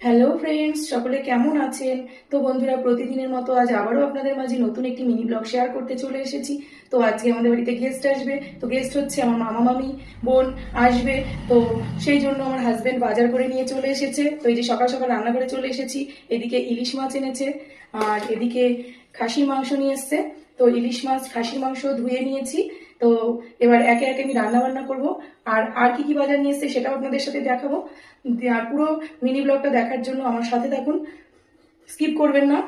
Hello friends সকলে কেমন আছেন? তো বন্ধুরা, প্রতিদিনের মতো আজ আবারও আপনাদের মাঝে নতুন একটি মিনি ব্লগ শেয়ার করতে চলে এসেছি। তো আজকে আমাদের বাড়িতে গেস্ট আসবে। তো গেস্ট হচ্ছে আমার মামা মামি বোন আসবে। তো সেই জন্য আমার হাজব্যান্ড বাজার করে নিয়ে চলে এসেছে। তো এই যে সকাল সকাল রান্না করে চলে এসেছি। এদিকে ইলিশ মাছ এনেছে আর এদিকে খাসির মাংস নিয়ে এসছে। তো ইলিশ মাছ, খাসির মাংস ধুয়ে নিয়েছি। তো এবার একে একে আমি রান্না বান্না করব। আর আর কি কি বাজার নিয়ে এসছে সেটাও আপনাদের সাথে দেখাবো। আর পুরো মিনি ব্লগটা দেখার জন্য আমার সাথে থাকুন। স্কিপ করবেন না।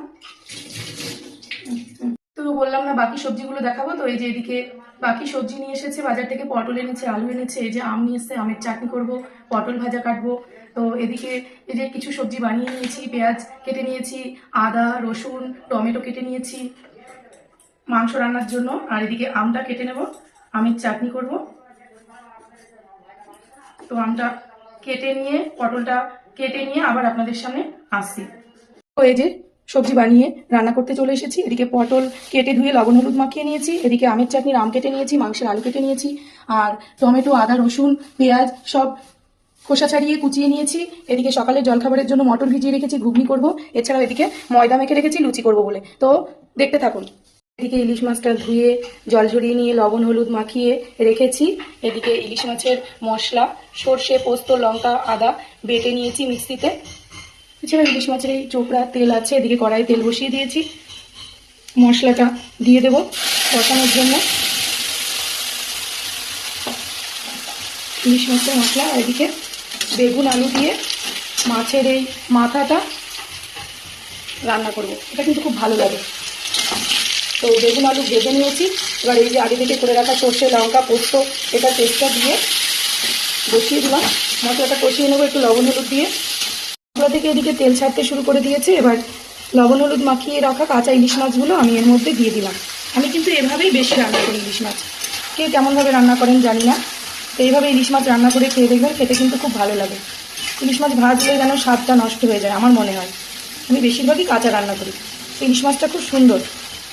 তো বললাম না, বাকি সবজিগুলো দেখাবো। তো এই যে এদিকে বাকি সবজি নিয়ে এসেছে, বাজার থেকে পটল এনেছে, আলু এনেছে, এই যে আম নিয়ে এসছে, আমের চাটনি করব, পটল ভাজা কাটবো। তো এদিকে এই যে কিছু সবজি বানিয়ে নিয়েছি, পেঁয়াজ কেটে নিয়েছি, আদা, রসুন, টমেটো কেটে নিয়েছি। মাংস রান্নার জন্য। আর এদিকে আমটা কেটে নেব। আমের চাটনি করব। তো আমটা কেটে নিয়ে, পটলটা কেটে নিয়ে আবার আপনাদের সামনে আসছি। তো এই যে সবজি বানিয়ে রান্না করতে চলে এসেছি। এদিকে পটল কেটে ধুয়ে লবণ হলুদ মাখিয়ে নিয়েছি। এদিকে আমের চাটনির আম কেটে নিয়েছি, মাংসের আলু কেটে নিয়েছি। আর টমেটো, আদা, রসুন, পেঁয়াজ সব খোসা ছাড়িয়ে কুচিয়ে নিয়েছি। এদিকে সকালে জলখাবারের জন্য মটর ভিজিয়ে রেখেছি, ঘুগনি করব। এছাড়াও এদিকে ময়দা মেখে রেখেছি, লুচি করব বলে। তো দেখতে থাকুন। এদিকে ইলিশ মাছটা ধুয়ে, জল ঝরিয়ে নিয়ে, লবণ, হলুদ মাখিয়ে রেখেছি। এদিকে ইলিশ মাছের মশলা, সর্ষে, পোস্ত, লঙ্কা, আদা বেটে নিয়েছি মিক্সিতে। এছাড়া ইলিশ মাছের এই চোপড়া তেল আছে, এদিকে কড়াই তেল বসিয়ে দিয়েছি। মশলাটা দিয়ে দেব কষানোর জন্য। ইলিশ মাছের মশলা, আর এদিকে বেগুন, আলু দিয়ে মাছের এই মাথাটা রান্না করব। এটা কিন্তু খুব ভালো লাগে। তো বেগুন আলু ভেজে নিয়েছি। এবার এই যে আগে থেকে করে রাখা সর্ষে, লঙ্কা, পোস্ত, এটা পেস্টটা দিয়ে বসিয়ে দিলাম। মশলাটা কষিয়ে নেব একটু লবণ হলুদ দিয়ে। মশলা থেকে এদিকে তেল ছাড়তে শুরু করে দিয়েছে। এবার লবণ হলুদ মাখিয়ে রাখা কাঁচা ইলিশ মাছগুলো আমি এর মধ্যে দিয়ে দিলাম। আমি কিন্তু এভাবেই বেশি রান্না করি ইলিশ মাছ। কে কেমনভাবে রান্না করেন জানি না। তো এইভাবে ইলিশ মাছ রান্না করে খেয়ে দেখবেন, খেতে কিন্তু খুব ভালো লাগে। ইলিশ মাছ ভাজলে যেন স্বাদটা নষ্ট হয়ে যায়, আমার মনে হয়। আমি বেশিরভাগই কাঁচা রান্না করি। ইলিশ মাছটা খুব সুন্দর।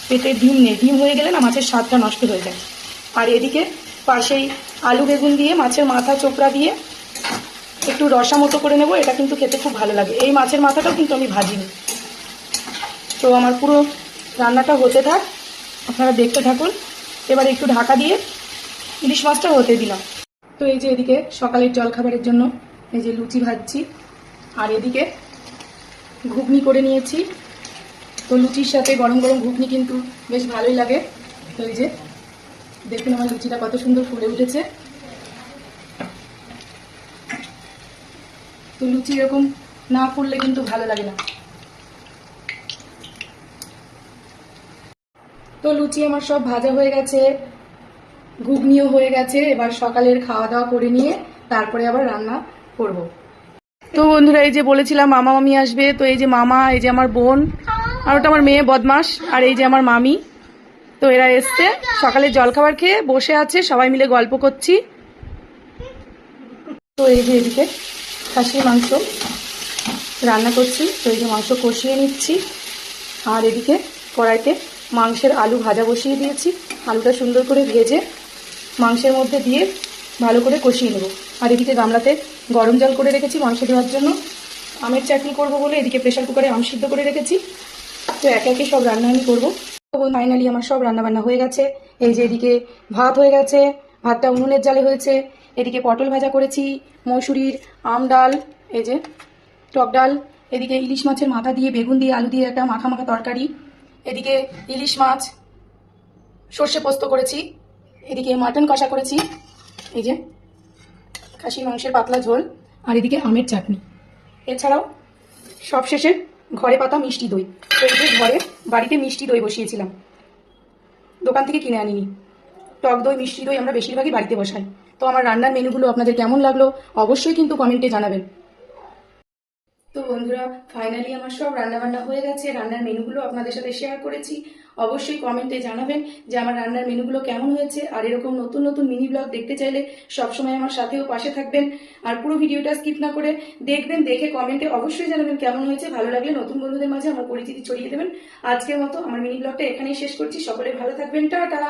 পেটে ডিম নেই। ডিম হয়ে গেলে না মাছের স্বাদটা নষ্ট হয়ে যায়। আর এদিকে পাশেই আলু বেগুন দিয়ে মাছের মাথা চোপড়া দিয়ে একটু রসা মতো করে নেব, এটা কিন্তু খেতে খুব ভালো লাগে। এই মাছের মাথাটাও কিন্তু আমি ভাজিনি। তো আমার পুরো রান্নাটা হতে থাক, আপনারা দেখতে থাকুন। এবার একটু ঢাকা দিয়ে ইলিশ মাছটা হতে দিলাম। তো এই যে এদিকে সকালের জলখাবারের জন্য এই যে লুচি ভাজছি। আর এদিকে ঘুগনি করে নিয়েছি। তো লুচির সাথে গরম গরম ঘুগনি কিন্তু বেশ ভালোই লাগে। তো এই যে, দেখুন আমার লুচিটা কত সুন্দর ফুলে উঠেছে। তো লুচি এরকম না ফুললে কিন্তু ভালো লাগে না। তো লুচি আমার সব ভাজা হয়ে গেছে, ঘুগনিও হয়ে গেছে। এবার সকালের খাওয়া দাওয়া করে নিয়ে তারপরে আবার রান্না করব। তো বন্ধুরা, এই যে বলেছিলাম মামা মামি আসবে। তো এই যে মামা, এই যে আমার বোন আর ওটা আমার মেয়ে বদমাস আর এই যে আমার মামি। তো এরা এসছে, সকালে জলখাবার খেয়ে বসে আছে, সবাই মিলে গল্প করছি। তো এই যে এদিকে খাসির মাংস রান্না করছি, তো এই যে মাংস কষিয়ে নিচ্ছি। আর এদিকে কড়াইতে মাংসের আলু ভাজা বসিয়ে দিয়েছি, আলুটা সুন্দর করে ভেজে মাংসের মধ্যে দিয়ে ভালো করে কষিয়ে নেব। আর এদিকে গামলাতে গরম জল করে রেখেছি মাংস দেওয়ার জন্য। আমের চাটনি করব বলে এদিকে প্রেশার কুকারে আম সিদ্ধ করে রেখেছি। তো একে একে সব রান্না আমি করব। ফাইনালি আমার সব রান্না বান্না হয়ে গেছে। এই যে এদিকে ভাত হয়ে গেছে, ভাতটা উনুনের জালে হয়েছে। এদিকে পটল ভাজা করেছি, মসুরির আম ডাল, এই যে টক ডাল। এদিকে ইলিশ মাছের মাথা দিয়ে বেগুন দিয়ে আলু দিয়ে একটা মাখা মাখা তরকারি। এদিকে ইলিশ মাছ, সর্ষে পোস্ত করেছি। এদিকে মাটন কষা করেছি। এই যে খাসির মাংসের পাতলা ঝোল। আর এদিকে আমের চাটনি। এছাড়াও সবশেষে ঘরে পাতা মিষ্টি দই। তো ঘরে বাড়িতে মিষ্টি দই বসিয়েছিলাম। দোকান থেকে কিনে আনিনি। টক দই, মিষ্টি দই আমরা বেশিরভাগই বাড়িতে বসাই। তো আমার রান্নার মেনুগুলো আপনাদের কেমন লাগল অবশ্যই কিন্তু কমেন্টে জানাবেন। তো বন্ধুরা ফাইনালি আমার সব রান্না বান্না হয়ে গেছে। রান্নার মেনুগুলো আপনাদের সাথে শেয়ার করেছি। অবশ্যই কমেন্টে জানাবেন যে আমার রান্নার মেনুগুলো কেমন হয়েছে। আর এরকম নতুন নতুন মিনি ব্লগ দেখতে চাইলে সবসময় আমার সাথেও পাশে থাকবেন। আর পুরো ভিডিওটা স্কিপ না করে দেখবেন, দেখে কমেন্টে অবশ্যই জানাবেন কেমন হয়েছে। ভালো লাগলে নতুন বন্ধুদের মাঝে আমার পরিচিতি ছড়িয়ে দেবেন। আজকের মতো আমার মিনি ব্লগটা এখানেই শেষ করছি। সকলে ভালো থাকবেন। টাটা!